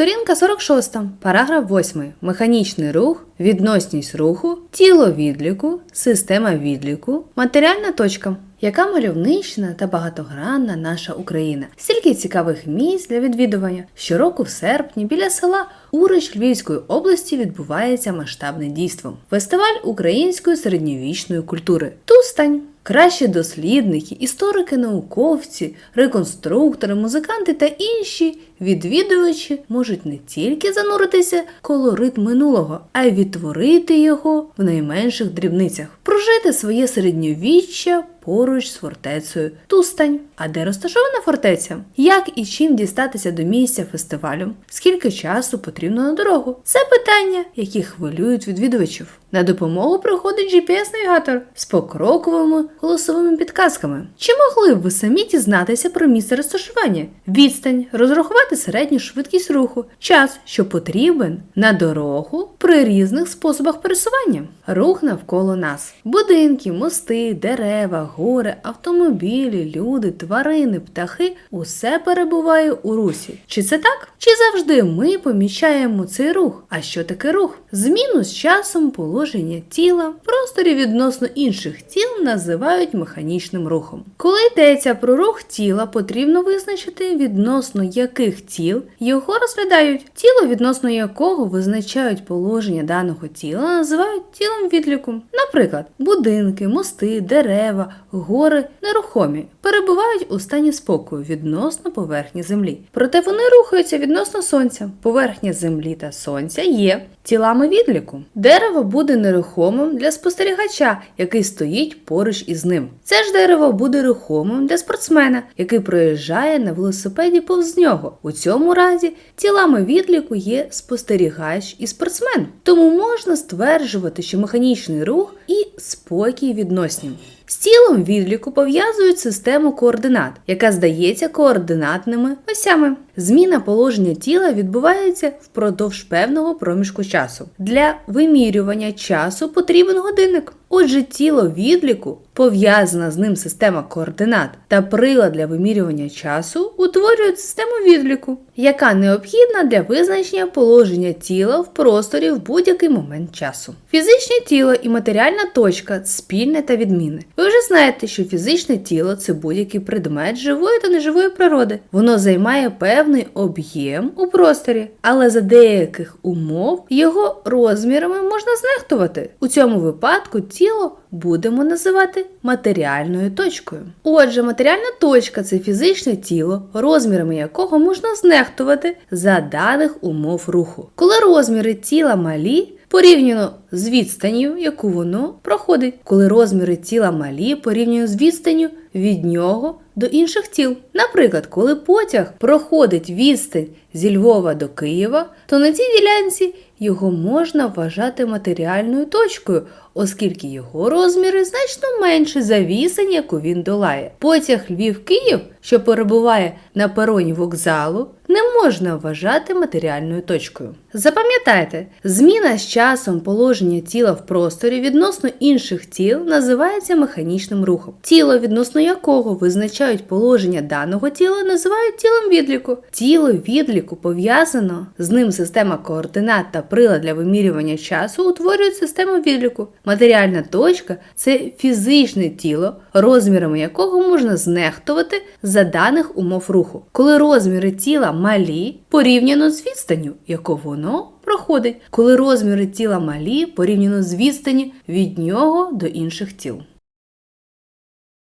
Сторінка 46, параграф 8. Механічний рух, відносність руху, тіло відліку, система відліку, матеріальна точка. Яка мальовнична та багатогранна наша Україна. Стільки цікавих місць для відвідування. Щороку в серпні біля села Урич Львівської області відбувається масштабне дійство. Фестиваль української середньовічної культури. Тустань. Кращі дослідники, історики, науковці, реконструктори, музиканти та інші відвідувачі можуть не тільки зануритися в колорит минулого, а й відтворити його в найменших дрібницях, прожити своє середньовіччя поруч з фортецею Тустань. А де розташована фортеця? Як і чим дістатися до місця фестивалю? Скільки часу потрібно на дорогу? Це питання, які хвилюють відвідувачів. На допомогу приходить GPS-навігатор з покроковими голосовими підказками. Чи могли б ви самі дізнатися про місце розташування, відстань, розрахувати середню швидкість руху, час, що потрібен на дорогу при різних способах пересування? Рух навколо нас: будинки, мости, дерева, гори, автомобілі, люди, тварини, птахи усе перебуває у русі. Чи це так? Чи завжди ми помічаємо цей рух? А що таке рух? Зміну з часом положення тіла просторі відносно інших тіл називають механічним рухом. Коли йдеться про рух тіла, потрібно визначити відносно яких тіл його розглядають. Тіло, відносно якого визначають положення даного тіла, називають тілом відліку. Наприклад, будинки, мости, дерева, гори нерухомі перебувають у стані спокою відносно поверхні землі. Проте вони рухаються відносно сонця. Поверхня землі та сонця є тілами відліку. Дерево буде нерухомим для спостерігача, який стоїть поруч із ним. Це ж дерево буде рухомим для спортсмена, який проїжджає на велосипеді повз нього. У цьому разі тілами відліку є спостерігач і спортсмен. Тому можна стверджувати, що механічний рух і спокій відносні. З тілом відліку пов'язують систему координат, яка здається координатними осями. Зміна положення тіла відбувається впродовж певного проміжку часу. Для вимірювання часу потрібен годинник. Отже, тіло відліку, пов'язана з ним система координат та прилад для вимірювання часу утворюють систему відліку, яка необхідна для визначення положення тіла в просторі в будь-який момент часу. Фізичне тіло і матеріальна точка спільне та відмінне. Ви вже знаєте, що фізичне тіло це будь-який предмет живої та неживої природи. Воно займає певний об'єм у просторі, але за деяких умов його розмірами можна знехтувати. У цьому випадку тіло будемо називати матеріальною точкою. Отже, матеріальна точка це фізичне тіло, розмірами якого можна знехтувати за даних умов руху. Коли розміри тіла малі, порівняно з відстанню, яку воно проходить, коли розміри тіла малі порівняно з відстанню від нього до інших тіл. Наприклад, коли потяг проходить відстань зі Львова до Києва, то на цій ділянці його можна вважати матеріальною точкою, оскільки його розміри значно менші за відстань, яку він долає. Потяг Львів-Київ, що перебуває на пероні вокзалу, не можна вважати матеріальною точкою. Запам'ятайте, зміна з часом положення тіла в просторі відносно інших тіл називається механічним рухом. Тіло, відносно якого визначають положення даного тіла, називають тілом відліку. Тіло відліку пов'язано з ним система координат та прилад для вимірювання часу утворюють систему відліку. Матеріальна точка це фізичне тіло, розмірами якого можна знехтувати за даних умов руху. Коли розміри тіла малі порівняно з відстанню, яку воно проходить, коли розміри тіла малі порівняно з відстані від нього до інших тіл.